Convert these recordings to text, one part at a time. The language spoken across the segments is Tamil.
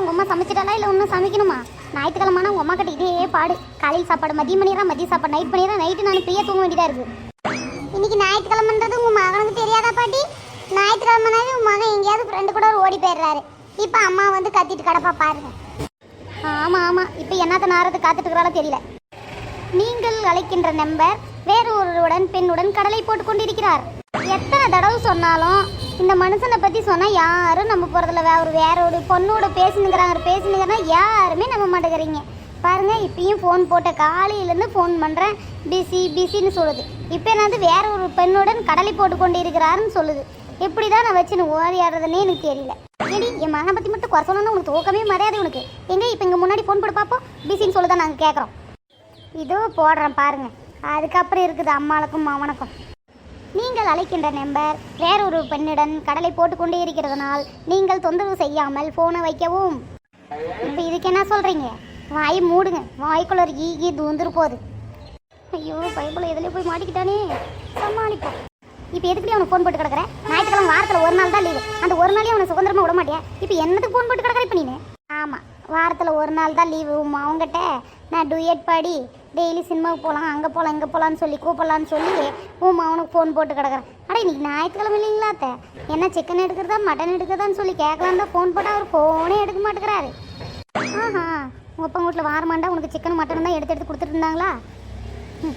உங்க அம்மா சமைச்சிட்டாலா இல்லை இன்னும் சமைக்கணுமா? ஞாயிற்றுக்கிழமைனா உங்க அம்மா கிட்ட இதே பாடு. காலையில் சாப்பாடு மதியம் பண்ணிடுறா மதியம் சாப்பாடு. நைட் பண்ணிடுறா நைட்டு நான் ஃப்ரீயாக தூங்க வேண்டியதாக இருக்குது இன்னைக்கு ஞாயிற்றுக்கிழமைன்றது உங்க மகனுக்கு தெரியாதா பாட்டி? ஞாயிற்றுக்கிழமனாவே உங்க மகன் எங்கேயாவது ஃப்ரெண்டு கூட ஓடி போயிடுறாரு. இப்போ அம்மா வந்து கத்திட்டு கிடப்பா பாருங்க. ஆமா ஆமா. இப்போ என்னத்த நேரத்தை காத்துட்டு இருக்கிறாலும் தெரியல. நீங்கள் அழைக்கின்ற நம்பர் வேறு ஒருவருடன் பெண்ணுடன் கடலை போட்டு கொண்டிருக்கிறார். எத்தனை தடவை சொன்னாலும் இந்த மனுஷனை பற்றி சொன்னால் யாரும் நம்ப போகிறதில்ல வே ஒரு வேற ஒரு பொண்ணோட பேசினுங்கிறாங்க பேசினுங்கிறனா யாருமே நம்ப மாட்டேங்கிறீங்க. பாருங்க இப்பயும் ஃபோன் போட்ட காலையிலேருந்து ஃபோன் பண்ணுறேன் பிஸி பிஸின்னு சொல்லுது. இப்போ என்னது? வேற ஒரு பெண்ணுடன் கடலை போட்டு கொண்டு இருக்கிறாருன்னு சொல்லுது எப்படி தான் நான் வச்சுன்னு ஓரியாடுறதுன்னே எனக்கு தெரியல. ஏடி என் மகனை பற்றி மட்டும் குறை சொல்லணும்னு உனக்கு தூக்கமே மரியாதை உனக்கு. எங்கே இப்போ இங்கே முன்னாடி ஃபோன் போட்டு பார்ப்போம் பிஸின்னு சொல்லி தான் நாங்கள் கேட்குறோம் இதோ போடுறேன் பாருங்க. அதுக்கப்புறம் இருக்குது அம்மாளுக்கும் மவனுக்கும் அழைக்கின்ற நம்பர் வேறொரு பெண்ணுடன் கடலை போட்டுக்கொண்டே இருக்கிறதுனால் நீங்கள் தொந்தரவு செய்யாமல் ஃபோனை வைக்கவும். இப்போ இதுக்கு என்ன சொல்கிறீங்க வாய் மூடுங்க. வாய்க்குள்ள ஒரு ஈ ஈ தூந்துரு போகுது ஐயோ பைபிள் எதுலேயே போய் மாட்டிக்கிட்டானே. சமாளிப்போம். இப்போ எதுக்குடி அவனுக்கு ஃபோன் போட்டு கிடக்குறேன் ஞாயிற்றுக்கிழமை வாரத்தில் ஒரு நாள் தான் லீவு அந்த ஒரு நாளே அவனை சுதந்திரமாக விட மாட்டேன் இப்போ என்னத்துக்கு ஃபோன் போட்டு கிடக்குற இப்போ நீ ஆமாம் வாரத்தில் ஒரு நாள் தான் லீவு அவங்ககிட்ட நான் டுயட் பாடி டெய்லி சினிமாவுக்கு போகலாம் அங்கே போகலாம் இங்கே போகலான்னு சொல்லி கூப்பிடலான்னு சொல்லி உன் அவனுக்கு ஃபோன் போட்டு கிடக்குறேன். அட இன்னைக்கு ஞாயிற்றுக்கிழமை இல்லைங்களா அத்தை? என்ன சிக்கன் எடுக்கிறதா மட்டன் எடுக்கிறதான்னு சொல்லி கேட்கலான்னு தான் ஃபோன் போட்டால் அவர் ஃபோனே எடுக்க மாட்டேங்கிறாரு. ஆஹா உங்கள் அப்பா வீட்டில் வாரமாண்டா உனக்கு சிக்கன் மட்டன் தான் எடுத்து எடுத்து கொடுத்துட்டு இருந்தாங்களா?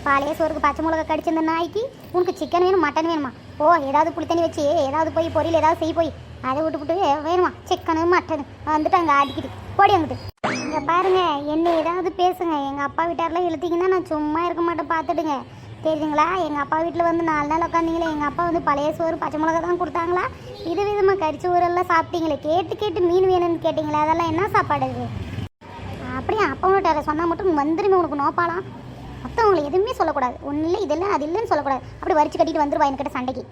பழைய சோறுக்கு பச்சை மிளகா கடிச்சிருந்த நாய்க்கு உனக்கு சிக்கன் வேணும் மட்டன் வேணுமா? ஓ ஏதாவது புளி தண்ணி வச்சு ஏதாவது போய் பொரியல் ஏதாவது செய்ய போய். அதை விட்டு விட்டு வேணுமா? சிக்கனு மட்டனு வந்துட்டு அங்கே அடிக்கிட்டு போடி அங்கிட்டு. இங்கே பாருங்க என்ன ஏதாவது பேசுங்க. எங்கள் அப்பா வீட்டாரெலாம் இழுத்தீங்கன்னா நான் சும்மா இருக்க மாட்டேன் பார்த்துடுங்க. தெரியுதுங்களா? எங்கள் அப்பா வீட்டில் வந்து நாலு நாள் உட்காந்தீங்களே எங்கள் அப்பா வந்து பழைய சோறு பச்சை மிளகா தான் கொடுத்தாங்களா? இது விதமாக கறிச்ச ஊரெல்லாம் சாப்பிட்டீங்களே கேட்டு கேட்டு மீன் வேணும்னு கேட்டிங்களே அதெல்லாம் என்ன சாப்பாடு அது? அப்படியே? அப்பா வீட்டார சொன்னால் மட்டும் வந்துருமே உனக்கு நோப்பாலாம் மற்றவங்களை எதுவுமே சொல்லக்கூடாது. ஒன்றும் இல்லை இதெல்லாம் அது இல்லைன்னு சொல்லக்கூடாது. அப்படி வரிச்சு கட்டிட்டு வந்துருவா என்கிட்ட சண்டைக்கு.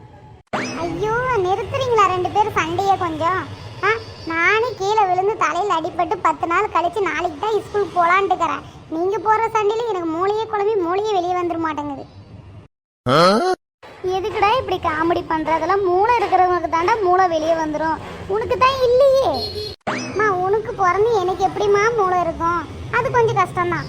ஐயோ நிறுத்துறீங்களா ரெண்டு பேரும் சண்டையை கொஞ்சம்? ஆ நானே கீழே விழுந்து தலையில் அடிபட்டு பத்து நாள் கழிச்சு நாளைக்கு தான் ஸ்கூல் போகலான்ட்டுக்கிறேன் நீங்கள் போகிற சண்டையில எனக்கு மூளையே குழம்பி மூளையே வெளியே வந்துட மாட்டேங்குது. எதுக்குடா இப்படி காமெடி பண்றதெல்லாம்? மூளை இருக்கிறவங்களுக்கு தாண்டா மூளை வெளியே வந்துடும் உனக்கு தான் இல்லையே. அம்மா உனக்கு பிறந்து எனக்கு எப்படிம்மா மூளை இருக்கும்? அது கொஞ்சம் கஷ்டம்தான்.